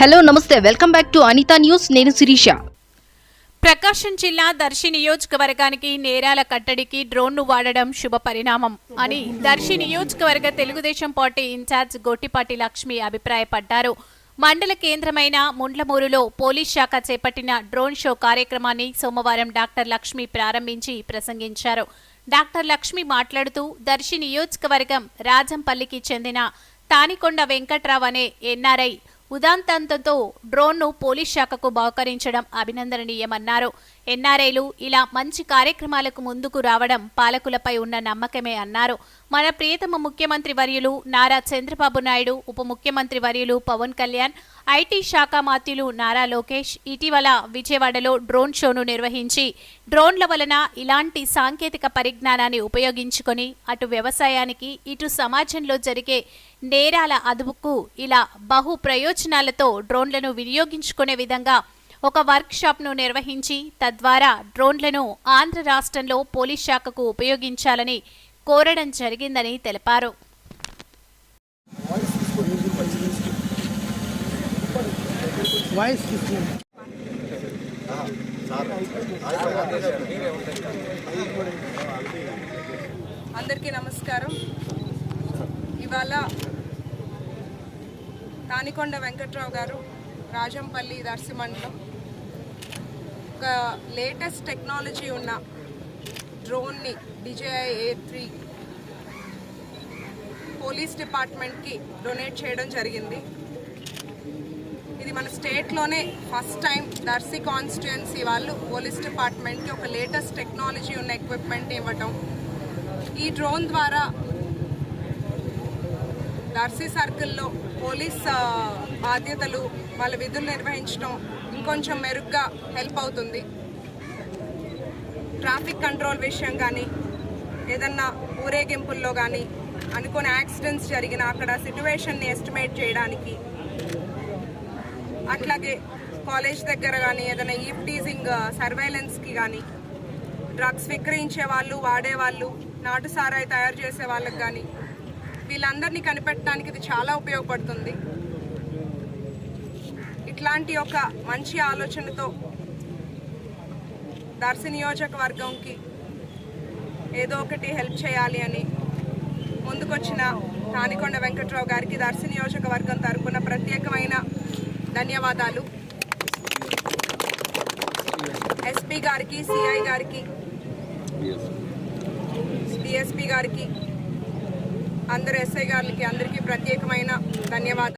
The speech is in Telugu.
హలో నమస్తే. Welcome back to Anitha news. నేను శిరీష. ప్రకాశం జిల్లా దర్శి నియోజకవర్గానికి నేరాల కట్టడికి డ్రోన్ను వాడడం శుభ పరిణామం అని దర్శి నియోజకవర్గ తెలుగుదేశం పార్టీ ఇన్ఛార్జ్ గొట్టిపాటి లక్ష్మి అభిప్రాయపడ్డారు. మండల కేంద్రమైన ముండ్లమూరులో పోలీస్ శాఖ చేపట్టిన డ్రోన్ షో కార్యక్రమాన్ని సోమవారం డాక్టర్ లక్ష్మి ప్రారంభించి ప్రసంగించారు. డాక్టర్ లక్ష్మి మాట్లాడుతూ దర్శి నియోజకవర్గం రాజంపల్లికి చెందిన తానికొండ వెంకట్రావు అనే ఎన్ఆర్ఐ ఉదాంతంతో డ్రోన్ను పోలీస్ శాఖకు బహుకరించడం అభినందనీయమన్నారు. ఎన్ఆర్ఐలు ఇలా మంచి కార్యక్రమాలకు ముందుకు రావడం పాలకులపై ఉన్న నమ్మకమే అన్నారు. మన ప్రియతమ ముఖ్యమంత్రి వర్యులు నారా చంద్రబాబు నాయుడు ఉప ముఖ్యమంత్రి వర్యులు పవన్ కళ్యాణ్ ఐటీ శాఖ మాత్యులు నారా లోకేష్ ఇటీవల విజయవాడలో డ్రోన్ షోను నిర్వహించి డ్రోన్ల వలన ఇలాంటి సాంకేతిక పరిజ్ఞానాన్ని ఉపయోగించుకొని అటు వ్యవసాయానికి ఇటు సమాజంలో జరిగే నేరాల అదుపుకు ఇలా బహు ప్రయోజనాలతో డ్రోన్లను వినియోగించుకునే విధంగా ఒక వర్క్షాప్ను నిర్వహించి తద్వారా డ్రోన్లను ఆంధ్ర రాష్ట్రంలో పోలీస్ శాఖకు ఉపయోగించాలని కోరడం జరిగిందని తెలిపారు. అందరికీ నమస్కారం. ఇవాళ తానికొండ వెంకట్రావు గారు రాజంపల్లి దర్శి మండలం. ఒక లేటెస్ట్ టెక్నాలజీ ఉన్న డ్రోన్ని డిజేఐ ఏ త్రీ పోలీస్ డిపార్ట్మెంట్కి డొనేట్ చేయడం జరిగింది. ఇది మన స్టేట్లోనే ఫస్ట్ టైం దర్శి కాన్స్టిట్యుయెన్సీ వాళ్ళు పోలీస్ డిపార్ట్మెంట్కి ఒక లేటెస్ట్ టెక్నాలజీ ఉన్న ఎక్విప్మెంట్ ఇవ్వటం. ఈ డ్రోన్ ద్వారా దర్శి సర్కిల్లో పోలీస్ బాధ్యతలు వాళ్ళ విధులు నిర్వహించడం ఇంకొంచెం మెరుగ్గా హెల్ప్ అవుతుంది. ట్రాఫిక్ కంట్రోల్ విషయం కానీ ఏదన్నా ఊరేగింపుల్లో కానీ అనుకోని యాక్సిడెంట్స్ జరిగిన అక్కడ సిట్యువేషన్ని ఎస్టిమేట్ చేయడానికి అట్లాగే కాలేజ్ దగ్గర కానీ ఏదైనా ఈవ్ టీజింగ్ సర్వైలెన్స్కి కానీ డ్రగ్స్ విక్రయించే వాళ్ళు వాడేవాళ్ళు నాటు సారాయి తయారు చేసే వాళ్ళకి కానీ వీళ్ళందరినీ కనిపెట్టడానికి ఇది చాలా ఉపయోగపడుతుంది. ఇట్లాంటి ఒక మంచి ఆలోచనతో దర్శి నియోజకవర్గంకి ఏదో ఒకటి హెల్ప్ చేయాలి అని ముందుకొచ్చిన తానికొండ వెంకట్రావు గారికి దర్శి నియోజకవర్గం తరపున ప్రత్యేకమైన ధన్యవాదాలు. ఎస్పీ గారికి సిఐ గారికి డిఎస్పీ గారికి అందరు ఎస్ఐ గారికి అందరికీ ప్రత్యేకమైన ధన్యవాదాలు.